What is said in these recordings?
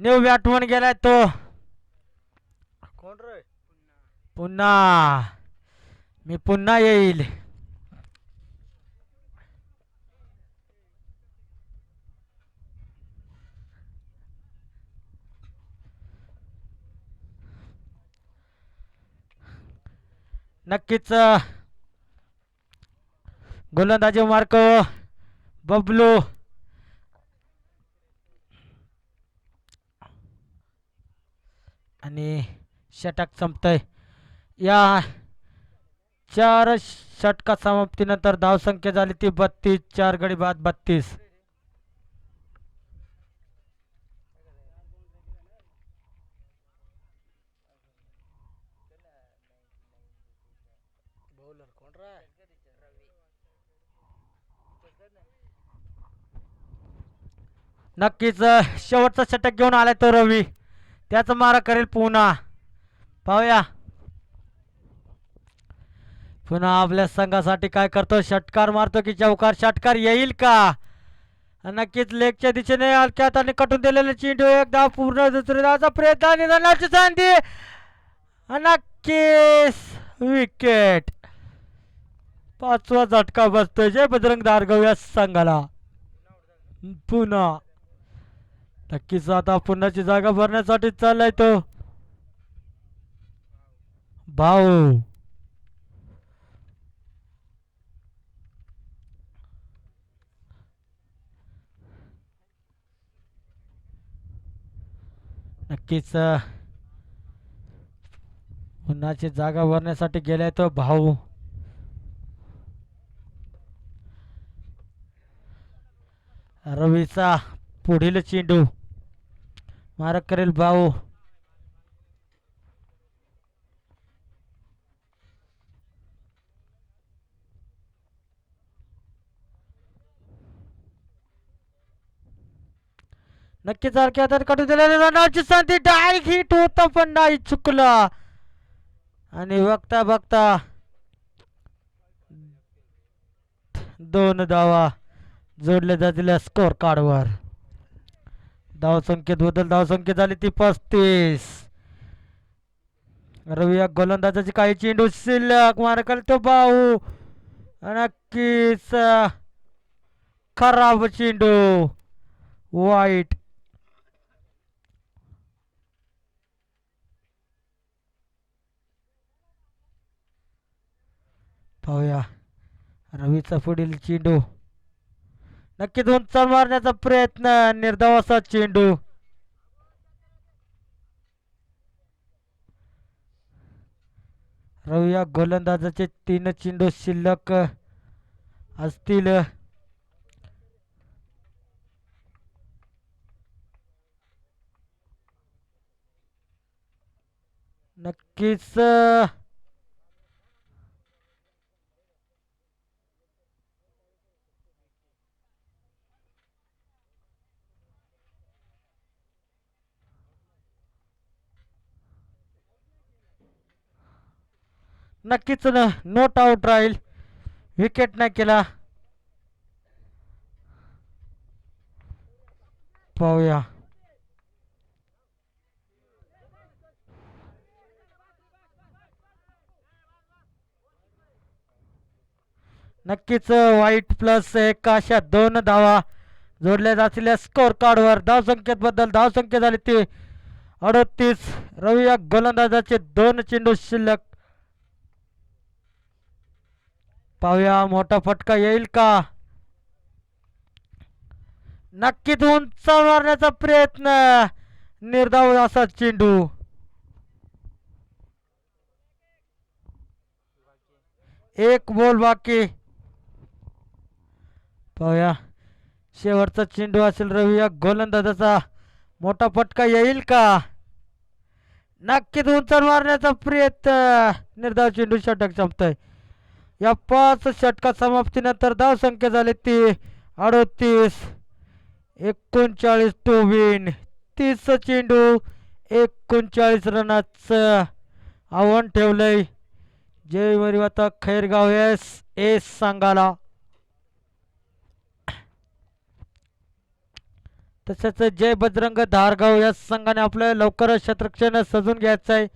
New batsman गेलाय तो. कोण रे? पुन्हा. मी पुन्हा येईल. नक्कीच गोलंदाजी मार्क बबलू. आणि षटक संपतंय. या चार षटका समाप्तीनंतर धावसंख्या झाली ती बत्तीस चार गडी बाद बत्तीस. नक्कीच शेवटचा षटक घेऊन आलाय तो रवी. त्याचा मारा करेल पुन्हा. पाहूया. पुन्हा आपल्या संघासाठी काय करतो? षटकार मारतो की चौकार? षटकार येईल का? नक्कीच लेगच्या दिशेने हलक्यात आणि कटून दिलेले चेंडू एक धाव पूर्ण दुसरी धावचा प्रयत्न आणि रनाची संधी. नक्कीच विकेट. पाचवा झटका बसतोय जय बजरंग दारगव या संघाला. पुन्हा. नक्कीच आता पुण्याची जागा भरण्यासाठी चाललाय तो. भाऊ. नक्कीच पुन्हाची पुण्याची जागा भरण्यासाठी गेलाय तो भाऊ. रवीचा पुढील चेंडू. मारक करेल भाऊ. नक्कीच सारख्या हातात काढू दिलेली रनाची संधी डायरेक्ट हिट होता पण नाही चुकला. आणि बघता बघता दोन धावा जोडले जातील स्कोर कार्डवर धावसंख्येत बदल धावसंख्या झाली ती पस्तीस. रवी या गोलंदाजाची काही चेंडू शिल्लक मार तो भाऊ. नक्कीच खराब चेंडू. वाईट. पाहूया. रवीचा पुढील चेंडू. नक्कीच उंच मारण्याचा प्रयत्न निर्धाव असा चेंडू. रवी या गोलंदाजाचे तीन चेंडू शिल्लक असतील. नक्कीच नक्कीच न नोट आउट राहील. विकेट नाही केला. पाहूया. नक्कीच वाईट प्लस एक अशा दोन धावा जोडल्या जातील स्कोर कार्डवर धावसंख्येत बद्दल धावसंख्या झाली ती अडतीस. रवी या गोलंदाजाचे दोन चेंडू शिल्लक. पाहूया मोठा फटका येईल का? नक्कीच उंच मारण्याचा प्रयत्न. निर्धाव असा चेंडू. एक बोल बाकी. पाहूया शेवटचा चेंडू असेल रवी या गोलंदाजाचा. मोठा फटका येईल का? नक्कीच उंच मारण्याचा प्रयत्न. निर्धाव चेंडू षटक संपतोय. या पाच षटका समाप्तीनंतर धाव संख्या झाली ती अडतीस एकोणचाळीस टू विन तीस चेंडू एकोणचाळीस रनाचं आव्हान ठेवलंय. जय मरिवाता खैरगाव एस एस सांगाला. तसंच जय बजरंग धारगाव या संघाने आपलं लवकरच शतरक्षण सजून घ्यायचं आहे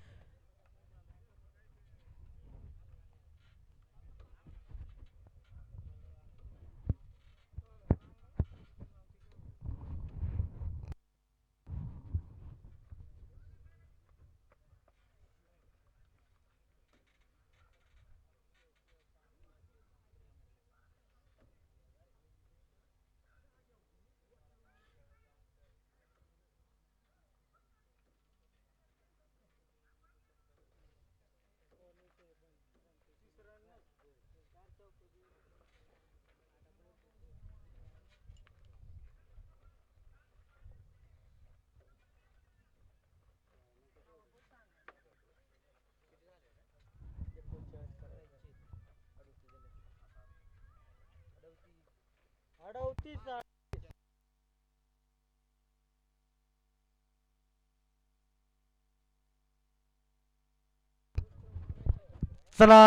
चला.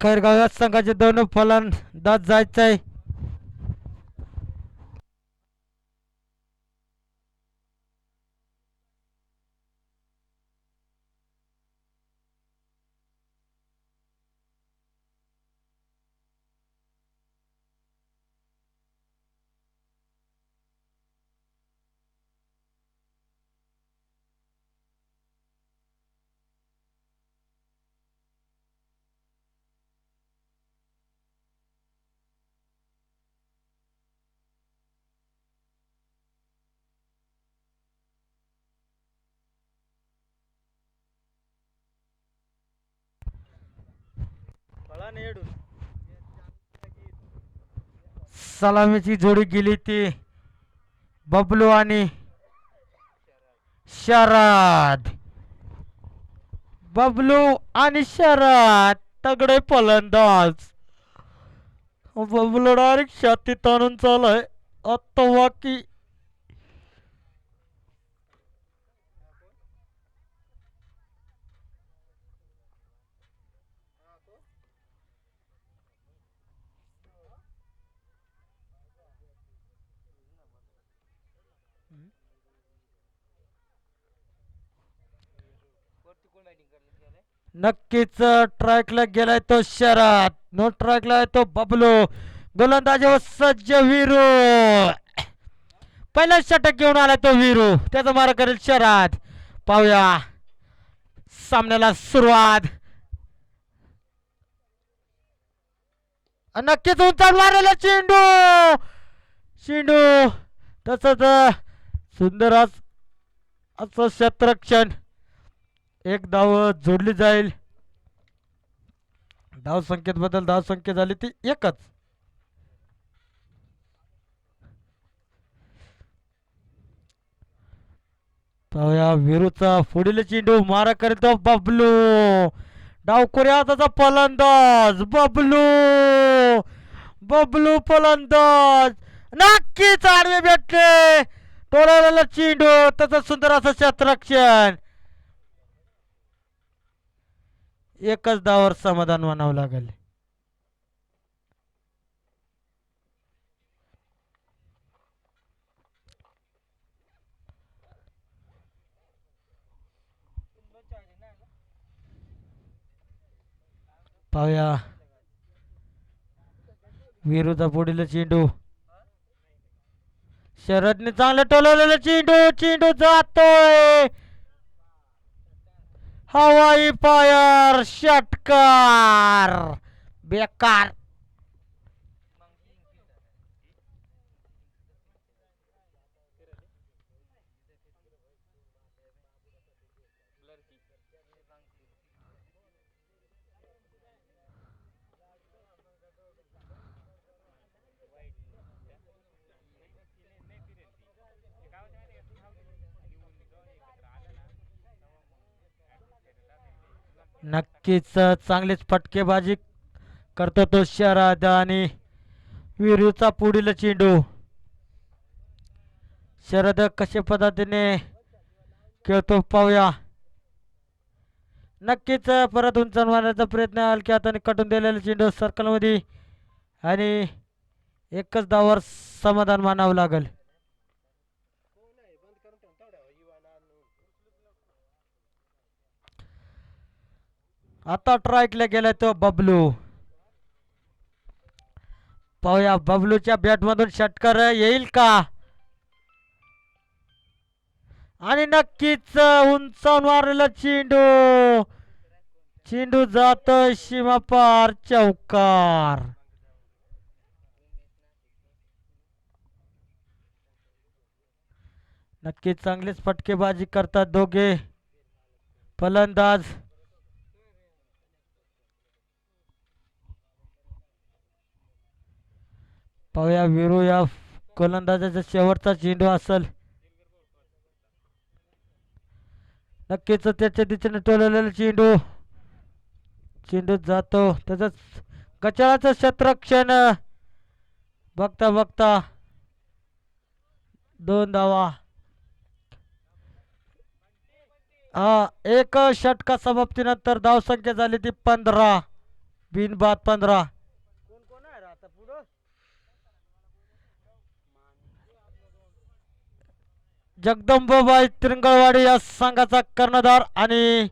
खैरगाव संघाचे दोन फलंदाज जायचं आहे सलामीची जोडी गेली ती बबलू आणि शरद. बबलू आणि शरद तगडे फलंदाज. बबलू डायरेक्ट छातीत ताणून चालय आत्ता वाकी नक्कीच ट्रॅकला गेलाय तो शरद नो ट्रॅकला आहे तो बबलू. गोलंदाजावर सज्ज विरू. पहिला षटक घेऊन आला तो विरू. त्याचा मारा करेल शरद पाहूया. सामन्याला सुरुवात. नक्कीच उंचावर मारलेला चेंडू चेंडू तसंच सुंदर असं क्षेत्रक्षण एक धाव जोडली जाईल. धाव संख्येत बदल धाव संख्या झाली ती एकच. पाहूया विरूचा पुढील चेंडू मारा करीत बबलू. डावखोऱ्या हाताचा फलंदाज बबलू. बबलू फलंदाज. नक्कीच आडवे भेटले. टोळाला चेंडू त्याचं सुंदर असं क्षेत्रक्षण एकच दावर समाधान मानावं लागेल. पाहूया. विरुद्ध पुढील चेंडू. शरदने चांगलं टोलवलेलं चेंडू चेंडू जातोय. हवाई फायर षटकार बेकार नक्कीच चांगलीच फटकेबाजी करतो तो शरद आणि विरूचा पुढील चेंडू. शरद कशा पद्धतीने खेळतो पाहूया. नक्कीच परत उंचावण्याचा प्रयत्न हलक्या हाताने कटून दिलेला चेंडू सर्कलमध्ये आणि एकच धावावर समाधान मानावं लागेल. आता ट्रायकला गेलाय तो बबलू. पाहूया बबलूच्या बॅटमधून षटकार येईल का? आणि नक्कीच उंचावून मारलेला चेंडू. चेंडू जात सीमापार चौकार. नक्कीच चांगलीच फटकेबाजी करतात दोघे. फलंदाज. पाहूया विरू या गोलंदाजाचा शेवटचा चेंडू असल. नक्कीच त्याच्या दिशेने टोलवलेला चेंडू चेंडू जातो. तसंच गचाळाचं क्षेत्रक्षण बघता बघता. दोन धावा हा एक षटका समाप्तीनंतर धावसंख्या झाली ती पंधरा. बिनबाद पंधरा कोण कोण आहे आता पुढं जगदंबाबाई तिरंगळवाडी या संघाचा कर्णधार आणि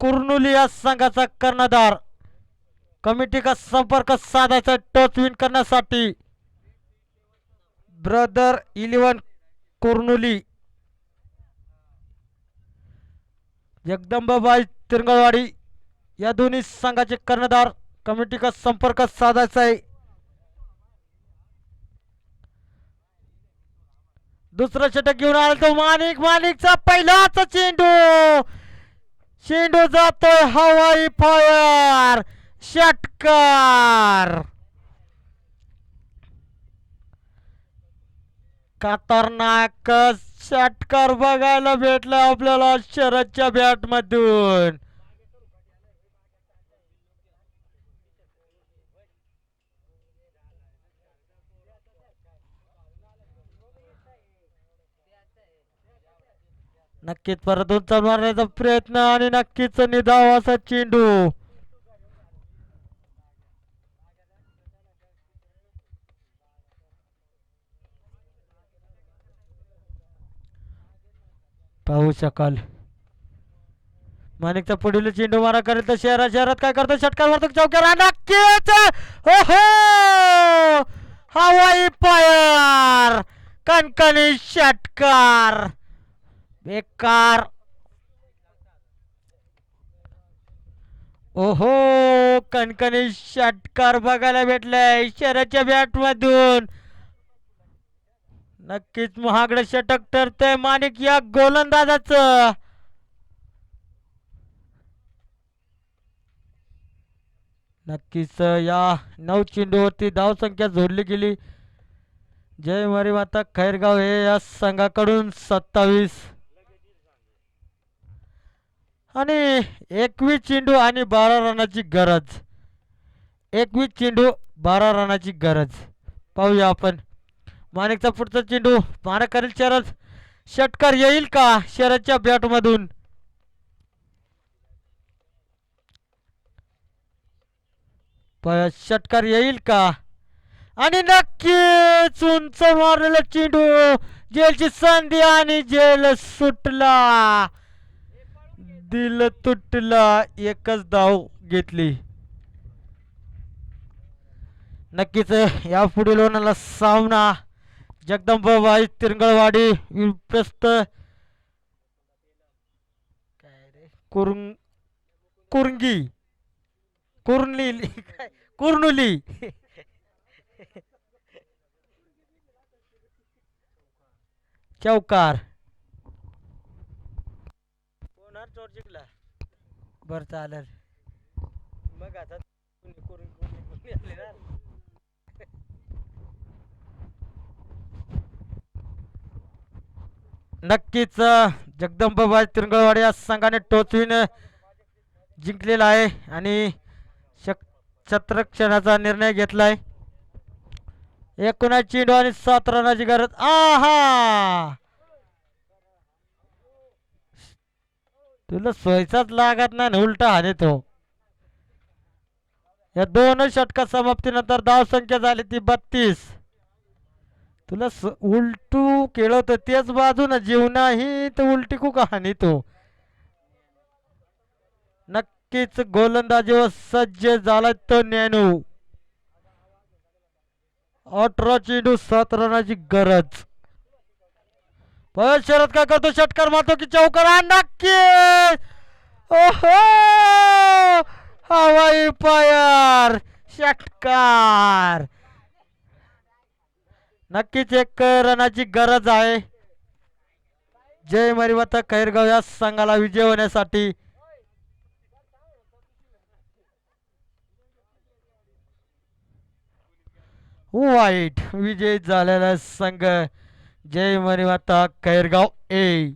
कुर्नुली या संघाचा कर्णधार. कमिटीचा संपर्क साधायचा टच विन करण्यासाठी ब्रदर इलेवन कुर्नुली. जगदंबाबाई तिरंगळवाडी या दोन्ही संघाचे कर्णधार. कमिटीचा संपर्क साधायचा आहे? दुसरं षटक घेऊन आला तो माणिक माणिकचा पहिलाच चेंडू. चेंडू जातोय हवाई फायर षटकार. खतरनाक षटकार बघायला भेटला आपल्याला शरदच्या बॅट मधून नक्कीच परत उंच मारण्याचा प्रयत्न आणि नक्कीच निधाव असा चेंडू. पाहू शकाल. माणिकचा पुढील चेंडू मारा करेल तर शहरा शहरात काय करतो षटकार मारतो चौक्याला नक्कीच! हो हो हवाई फायर! कणकणी षटकार! बेकार. ओहो कणकणी षटकार बघायला भेटलाय शहराच्या बॅट मधून नक्कीच महागड षटक ठरतंय माणिक या गोलंदाजाचं. नक्कीच या नऊ चेंडूवरती धावसंख्या जोडली गेली. जय मरी माता खैरगाव हे या संघाकडून सत्तावीस. आणि एकवीस चेंडू आणि बारा रनाची गरज. एकवीस चेंडू बारा रनाची गरज. पाहूया आपण. माणिकचा पुढचा चेंडू मारा करेल शरद. षटकार येईल का शरदच्या बॅटमधून? प- षटकार येईल का? आणि नक्कीच उंच मारलेला चेंडू. जेलची संधी आणि जेल सुटला. दिल तुटला एकच धाव घेतली. नक्कीच या पुढील लोणाला सामना जगदंबाबाई तिरंगळवाडी विप्रस्त कुरुंग कुरंगी कुर्ली कुर्नुली. चौकार. बर चालेल. मग आता कुणी- कुणी- कुणी- कुणी आले ना. नक्कीच जगदंबाबाई तिरंगळवाडी या संघाने टोचवीन जिंकलेला आहे आणि शक छत्रक्षणाचा निर्णय घेतलाय. एकोणास चेंडू आणि सात रनाची गरज. आहा! तुला सोयचाच लागत नाही उलटा हाने तो या दोन षटका समाप्तीनंतर धावसंख्या झाली ती बत्तीस. तुला स उलटू खेळत तेच बाजू ना जीवनाही तर उलटी खूप कहाणी तो नक्कीच गोलंदाजीवर सज्ज झाला तो ज्ञानू अठरा चेंडू सात रनाची गरज. पण शरद काय करतो? षटकार मारतो की चौकार नक्की ओहो! हवाई पायर षटकार! नक्कीच एक रनाची गरज आहे. जय मरिमाता खैरगाव या संघाला विजय होण्यासाठी. वाईट विजय झालेला संघ. जय मरिमाता कैरगाव ए.